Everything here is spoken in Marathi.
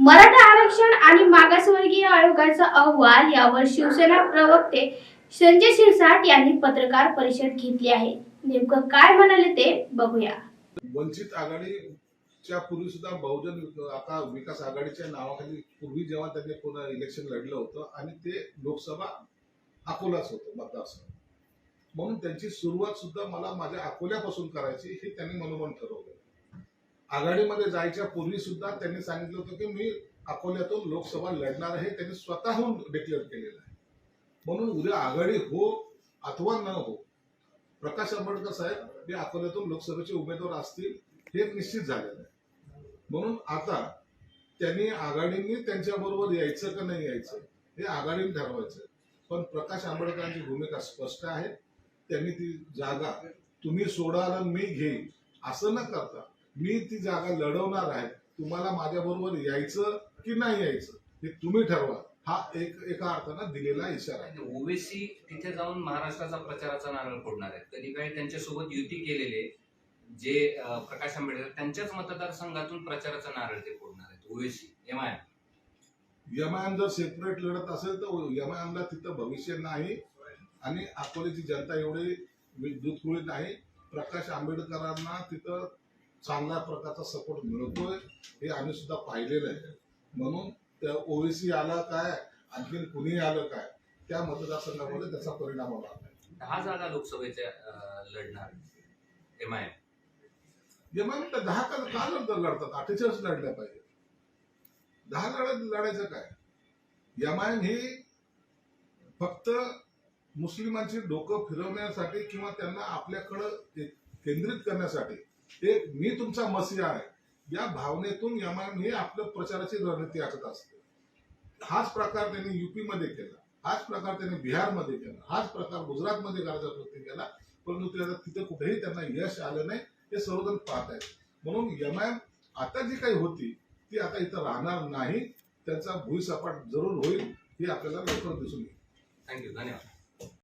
मराठा आरक्षण आणि मागासवर्गीय आयोगाचा अहवाल यावर शिवसेना प्रवक्ते संजय शिरसाट यांनी पत्रकार परिषद घेतली आहे. नेमकं काय म्हणाले ते बघूया. वंचित आघाडीच्या पूर्वी सुद्धा बहुजन आता विकास आघाडीच्या नावाखाली पूर्वी जेव्हा त्यांनी पुन्हा इलेक्शन लढलं होतं आणि ते लोकसभा अकोलाच होतं मतदारसंघ. म्हणून त्यांची सुरुवात सुद्धा मला माझ्या अकोल्यापासून करायची हे त्यांनी मनोमन ठरवलं. आघाडीमध्ये जायच्या पूर्वी सुद्धा त्यांनी सांगितलं होतं की मी अकोल्यातून लोकसभा लढणार आहे त्यांनी स्वतःहून डिक्लेअर केलेलं आहे. म्हणून उद्या आघाडी हो अथवा न हो प्रकाश आंबेडकर साहेब हे अकोल्यातून लोकसभेचे उमेदवार असतील हे निश्चित झालेलं आहे. म्हणून आता त्यांनी आघाडींनी त्यांच्याबरोबर यायचं का नाही यायचं हे आघाडीने ठरवायचं पण प्रकाश आंबेडकरांची भूमिका स्पष्ट आहे त्यांनी ती जागा तुम्ही सोडाल मी घेईन असं न करता मी ती जागा लढवणार आहे. तुम्हाला माझ्या बरोबर यायचं की नाही यायचं हे तुम्ही ठरवा. हा एक एका अर्थानं दिलेला इशारा आहे. ओवेसी तिथे जाऊन महाराष्ट्राचा प्रचाराचा नारळ फोडणार आहेत. कधी काही त्यांच्यासोबत युती केलेले जे प्रकाश आंबेडकर त्यांच्याच मतदारसंघातून प्रचाराचा नारळ ते फोडणार आहेत. ओवेसी एम आय यमायन जर सेपरेट लढत असेल तर यमायनला तिथं भविष्य नाही आणि अकोल्याची जनता एवढी दूधकुळी नाही. प्रकाश आंबेडकरांना तिथं चांगल्या प्रकारचा सपोर्ट मिळतोय हे आम्ही सुद्धा पाहिलेलं आहे. म्हणून त्या ओवेसी आला काय आणखीन कुणी आलं काय त्या मतदारसंघामध्ये त्याचा परिणाम होणार नाही. दहा जागा लोकसभेच्या लढणार एम आय यमायन तर दहा का का लढतात लढतात? अठ्ठेचाळीस लढल्या पाहिजे दहा लढत लढायचं काय? यमायन ही फक्त मुस्लिमांची डोकं फिरवण्यासाठी किंवा त्यांना आपल्याकडं केंद्रित करण्यासाठी ते मी तुमचा मसीहा आहे. या भावनेतून यमाने आपलं आपल्या प्रचाराची रणनीती आखत असते. हाच प्रकार त्यांनी युपी मध्ये केला. हाच प्रकार त्यांनी बिहारमध्ये केला. हाच प्रकार गुजरातमध्ये करायचा प्रयत्न केला. परंतु त्याला तिथे कुठेही त्यांना यश आलं नाही हे सर्वजण पाहत आहेत. म्हणून यमायन आता जी काही होती ती आता इथं राहणार नाही. त्यांचा भुईसपाट जरूर होईल हे आपल्याला लवकर दिसून येईल. थँक्यू धन्यवाद.